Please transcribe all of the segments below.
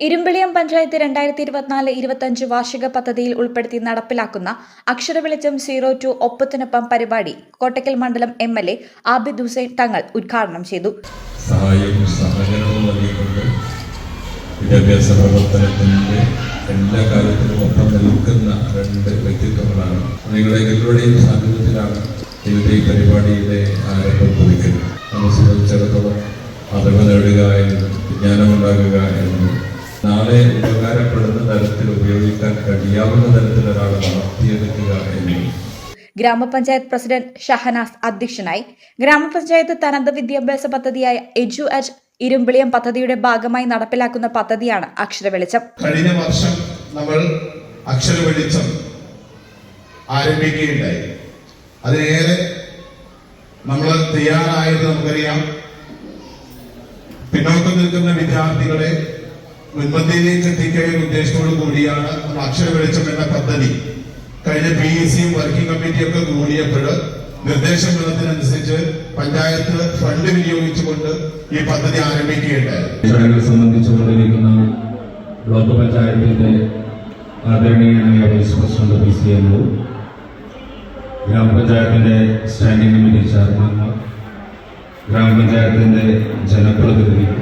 ഇരുമ്പിളിയം പഞ്ചായത്ത് രണ്ടായിരത്തി ഇരുപത്തിനാല് ഇരുപത്തഞ്ച് വാർഷിക പദ്ധതിയിൽ ഉൾപ്പെടുത്തി നടപ്പിലാക്കുന്ന അക്ഷരവെളിച്ചം സീറോ ടു ഒപ്പത്തിനൊപ്പം പരിപാടി കോട്ടക്കൽ മണ്ഡലം M L A Abid Hussain Thangal ഉദ്ഘാടനം ചെയ്തു. സഹായവും സഹകരണവും നൽകിക്കൊണ്ട് വിദ്യാഭ്യാസ പ്രവർത്തനത്തിന്റെ എല്ലാ കാര്യത്തിലും ഒപ്പം നിൽക്കുന്ന രണ്ട് വ്യക്തിത്വങ്ങളാണ്. നിങ്ങളുടെ എല്ലാവരുടെയും സാന്നിധ്യത്തിലാണ് ഇതിന്റെ ഈ പരിപാടിയുടെ ആരംഭം കുറിക്കുന്നത്. നമ്മെ സംബന്ധിച്ചിടത്തോളം അറിവ് നേടുക എന്നും വിജ്ഞാനമുണ്ടാകുക എന്നും നാളെ ഉപകാരപ്പെടുന്ന തരത്തിൽ ഉപയോഗിക്കാൻ കഴിയാവുന്ന തരത്തിൽ ഒരാൾ വളർത്തിയെടുക്കുക എന്നും. ഗ്രാമപഞ്ചായത്ത് പ്രസിഡന്റ് ഷഹനാസ് അധ്യക്ഷനായി ഗ്രാമപഞ്ചായത്ത് തനത് വിദ്യാഭ്യാസ പദ്ധതിയായ എജു അജ് ഇരുമ്പിളിയം പദ്ധതിയുടെ ഭാഗമായി നടപ്പിലാക്കുന്ന പദ്ധതിയാണ് അക്ഷരവെളിച്ചം. കഴിഞ്ഞ വർഷം നമ്മൾ അക്ഷര വെളിച്ചം ആരംഭിക്കുകയുണ്ടായി. അതിനേറെ നമ്മൾ തയ്യാറായത് നമുക്കറിയാം. പിന്നോക്കം നിൽക്കുന്ന വിദ്യാർത്ഥികളെ മുൻപന്തിയിലേക്ക് എത്തിക്കുക ഉദ്ദേശത്തോടു കൂടിയാണ് അക്ഷര വെളിച്ചം എന്ന പദ്ധതി. കഴിഞ്ഞ പി എസ് സിയും വർക്കിംഗ് കമ്മിറ്റിയൊക്കെ കൂടിയപ്പോൾ നിർദ്ദേശം വന്നതിനനുസരിച്ച് പഞ്ചായത്ത് ഫണ്ട് വിനിയോഗിച്ചുകൊണ്ട് ഈ പദ്ധതി ആരംഭിക്കുകയുണ്ടായി. സംബന്ധിച്ചുകൊണ്ടിരിക്കുന്ന ബ്ലോക്ക് പഞ്ചായത്തിന്റെ ആദരണീയനായ വൈസ് പ്രസിഡന്റ് പി സി ഗ്രാമപഞ്ചായത്തിന്റെ സ്റ്റാൻഡിംഗ് കമ്മിറ്റി ചെയർമാൻമാർ ഗ്രാമപഞ്ചായത്തിന്റെ ജനപ്രതിനിധികൾ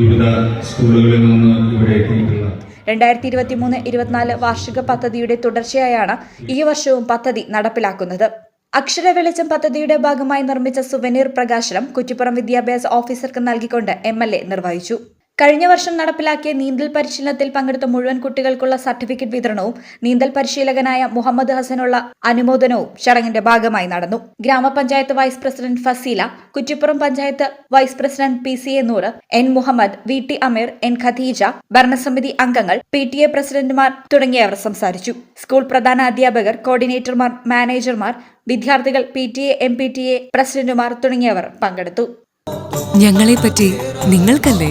വിവിധ സ്കൂളുകളിൽ നിന്ന് ഇവിടെ എത്തിയിട്ടുള്ള രണ്ടായിരത്തി ഇരുപത്തി മൂന്ന് ഇരുപത്തിനാല് വാർഷിക പദ്ധതിയുടെ തുടർച്ചയായാണ് ഈ വർഷവും പദ്ധതി നടപ്പിലാക്കുന്നത്. അക്ഷര വെളിച്ചം പദ്ധതിയുടെ ഭാഗമായി നിർമ്മിച്ച സുവനീർ പ്രകാശനം കുറ്റിപ്പുറം വിദ്യാഭ്യാസ ഓഫീസർക്ക് നൽകിക്കൊണ്ട് എം നിർവഹിച്ചു. കഴിഞ്ഞ വർഷം നടപ്പിലാക്കിയ നീന്തൽ പരിശീലനത്തിൽ പങ്കെടുത്ത മുഴുവൻ കുട്ടികൾക്കുള്ള സർട്ടിഫിക്കറ്റ് വിതരണവും നീന്തൽ പരിശീലകനായ മുഹമ്മദ് ഹസനുള്ള അനുമോദനവും ചടങ്ങിന്റെ ഭാഗമായി നടന്നു. ഗ്രാമപഞ്ചായത്ത് vice president Faseela Kuttippuram panchayat vice president P C A നൂറ് N Muhammad V T Ameer N Khadeeja ഭരണസമിതി അംഗങ്ങൾ പി ടി എ പ്രസിഡന്റുമാർ തുടങ്ങിയവർ സംസാരിച്ചു. സ്കൂൾ പ്രധാന അധ്യാപകർ കോർഡിനേറ്റർമാർ മാനേജർമാർ വിദ്യാർത്ഥികൾ P T A M P T A പ്രസിഡന്റുമാർ തുടങ്ങിയവർ പങ്കെടുത്തു. ഞങ്ങളെപ്പറ്റി നിങ്ങൾക്കല്ലേ